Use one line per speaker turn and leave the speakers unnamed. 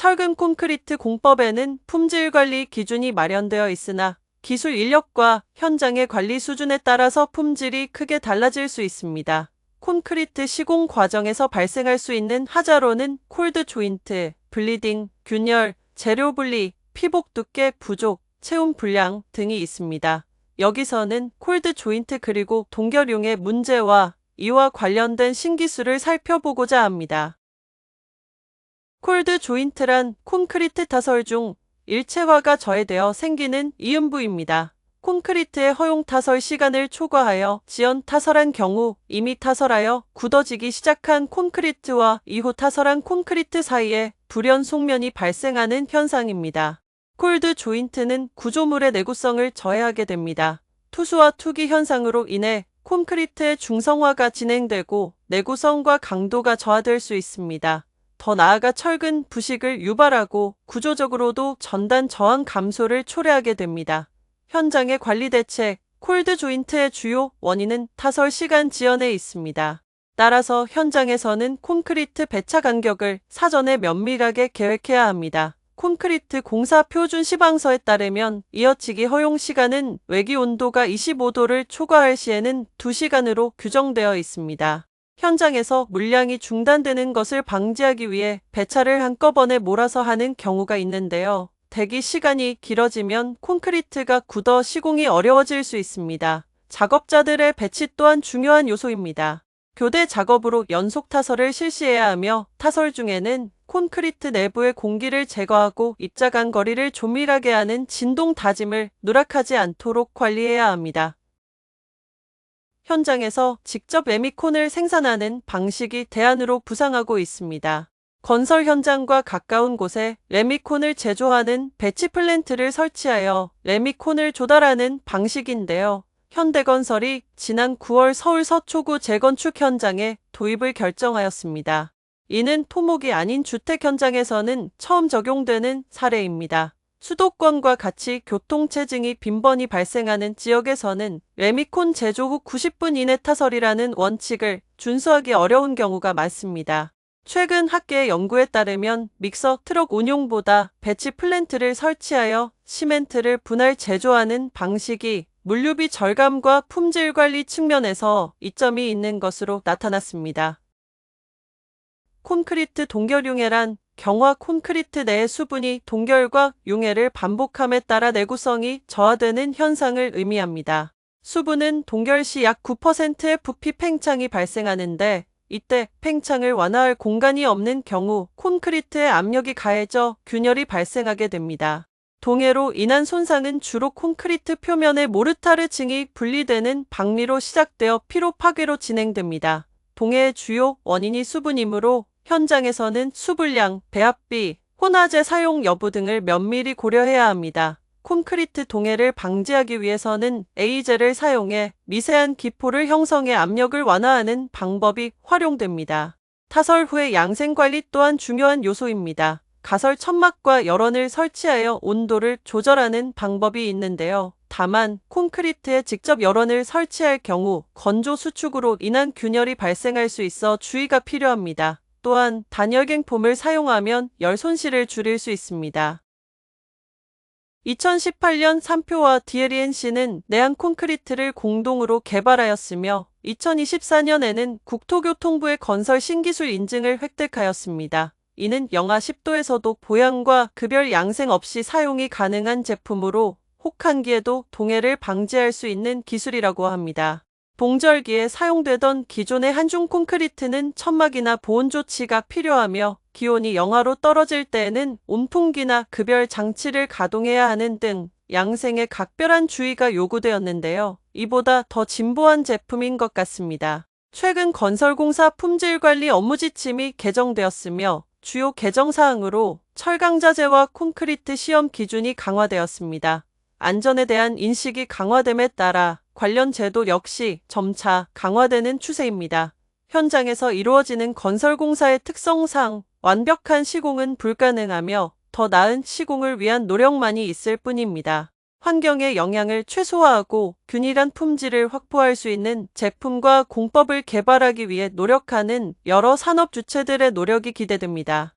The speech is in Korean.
철근 콘크리트 공법에는 품질 관리 기준이 마련되어 있으나 기술 인력과 현장의 관리 수준에 따라서 품질이 크게 달라질 수 있습니다. 콘크리트 시공 과정에서 발생할 수 있는 하자로는 콜드 조인트, 블리딩, 균열, 재료 분리, 피복 두께 부족, 체온 불량 등이 있습니다. 여기서는 콜드 조인트 그리고 동결용의 문제와 이와 관련된 신기술을 살펴보고자 합니다. 콜드 조인트란 콘크리트 타설 중 일체화가 저해되어 생기는 이음부입니다. 콘크리트의 허용 타설 시간을 초과하여 지연 타설한 경우 이미 타설하여 굳어지기 시작한 콘크리트와 이후 타설한 콘크리트 사이에 불연 속면이 발생하는 현상입니다. 콜드 조인트는 구조물의 내구성을 저해하게 됩니다. 투수와 투기 현상으로 인해 콘크리트의 중성화가 진행되고 내구성과 강도가 저하될 수 있습니다. 더 나아가 철근 부식을 유발하고 구조적으로도 전단 저항 감소를 초래하게 됩니다. 현장의 관리 대책, 콜드 조인트의 주요 원인은 타설 시간 지연에 있습니다. 따라서 현장에서는 콘크리트 배차 간격을 사전에 면밀하게 계획해야 합니다. 콘크리트 공사 표준 시방서에 따르면 이어치기 허용 시간은 외기 온도가 25도를 초과할 시에는 2시간으로 규정되어 있습니다. 현장에서 물량이 중단되는 것을 방지하기 위해 배차를 한꺼번에 몰아서 하는 경우가 있는데요. 대기 시간이 길어지면 콘크리트가 굳어 시공이 어려워질 수 있습니다. 작업자들의 배치 또한 중요한 요소입니다. 교대 작업으로 연속 타설을 실시해야 하며 타설 중에는 콘크리트 내부의 공기를 제거하고 입자 간 거리를 조밀하게 하는 진동 다짐을 누락하지 않도록 관리해야 합니다. 현장에서 직접 레미콘을 생산하는 방식이 대안으로 부상하고 있습니다. 건설 현장과 가까운 곳에 레미콘을 제조하는 배치 플랜트를 설치하여 레미콘을 조달하는 방식인데요. 현대건설이 지난 9월 서울 서초구 재건축 현장에 도입을 결정하였습니다. 이는 토목이 아닌 주택 현장에서는 처음 적용되는 사례입니다. 수도권과 같이 교통체증이 빈번히 발생하는 지역에서는 레미콘 제조 후 90분 이내 타설이라는 원칙을 준수하기 어려운 경우가 많습니다. 최근 학계 연구에 따르면 믹서 트럭 운용보다 배치 플랜트를 설치하여 시멘트를 분할 제조하는 방식이 물류비 절감과 품질 관리 측면에서 이점이 있는 것으로 나타났습니다. 콘크리트 동결융해란 경화 콘크리트 내의 수분이 동결과 융해를 반복함에 따라 내구성이 저하되는 현상을 의미합니다. 수분은 동결 시 약 9%의 부피 팽창이 발생하는데 이때 팽창을 완화할 공간이 없는 경우 콘크리트의 압력이 가해져 균열이 발생하게 됩니다. 동해로 인한 손상은 주로 콘크리트 표면의 모르타르층이 분리되는 박리로 시작되어 피로 파괴로 진행됩니다. 동해의 주요 원인이 수분이므로 현장에서는 수분량, 배합비, 혼화제 사용 여부 등을 면밀히 고려해야 합니다. 콘크리트 동해를 방지하기 위해서는 에이젤을 사용해 미세한 기포를 형성해 압력을 완화하는 방법이 활용됩니다. 타설 후의 양생관리 또한 중요한 요소입니다. 가설 천막과 열원을 설치하여 온도를 조절하는 방법이 있는데요. 다만 콘크리트에 직접 열원을 설치할 경우 건조 수축으로 인한 균열이 발생할 수 있어 주의가 필요합니다. 또한 단열갱 폼을 사용하면 열 손실을 줄일 수 있습니다. 2018년 삼표와 DLENC는 내한 콘크리트를 공동으로 개발하였으며 2024년에는 국토교통부의 건설 신기술 인증을 획득하였습니다. 이는 영하 10도에서도 보양과 급열 양생 없이 사용이 가능한 제품으로 혹한기에도 동해를 방지할 수 있는 기술이라고 합니다. 봉절기에 사용되던 기존의 한중 콘크리트는 천막이나 보온 조치가 필요하며 기온이 영하로 떨어질 때에는 온풍기나 급열 장치를 가동해야 하는 등 양생에 각별한 주의가 요구되었는데요. 이보다 더 진보한 제품인 것 같습니다. 최근 건설공사 품질관리 업무 지침이 개정되었으며 주요 개정사항으로 철강자재와 콘크리트 시험 기준이 강화되었습니다. 안전에 대한 인식이 강화됨에 따라 관련 제도 역시 점차 강화되는 추세입니다. 현장에서 이루어지는 건설공사의 특성상 완벽한 시공은 불가능하며 더 나은 시공을 위한 노력만이 있을 뿐입니다. 환경의 영향을 최소화하고 균일한 품질을 확보할 수 있는 제품과 공법을 개발하기 위해 노력하는 여러 산업 주체들의 노력이 기대됩니다.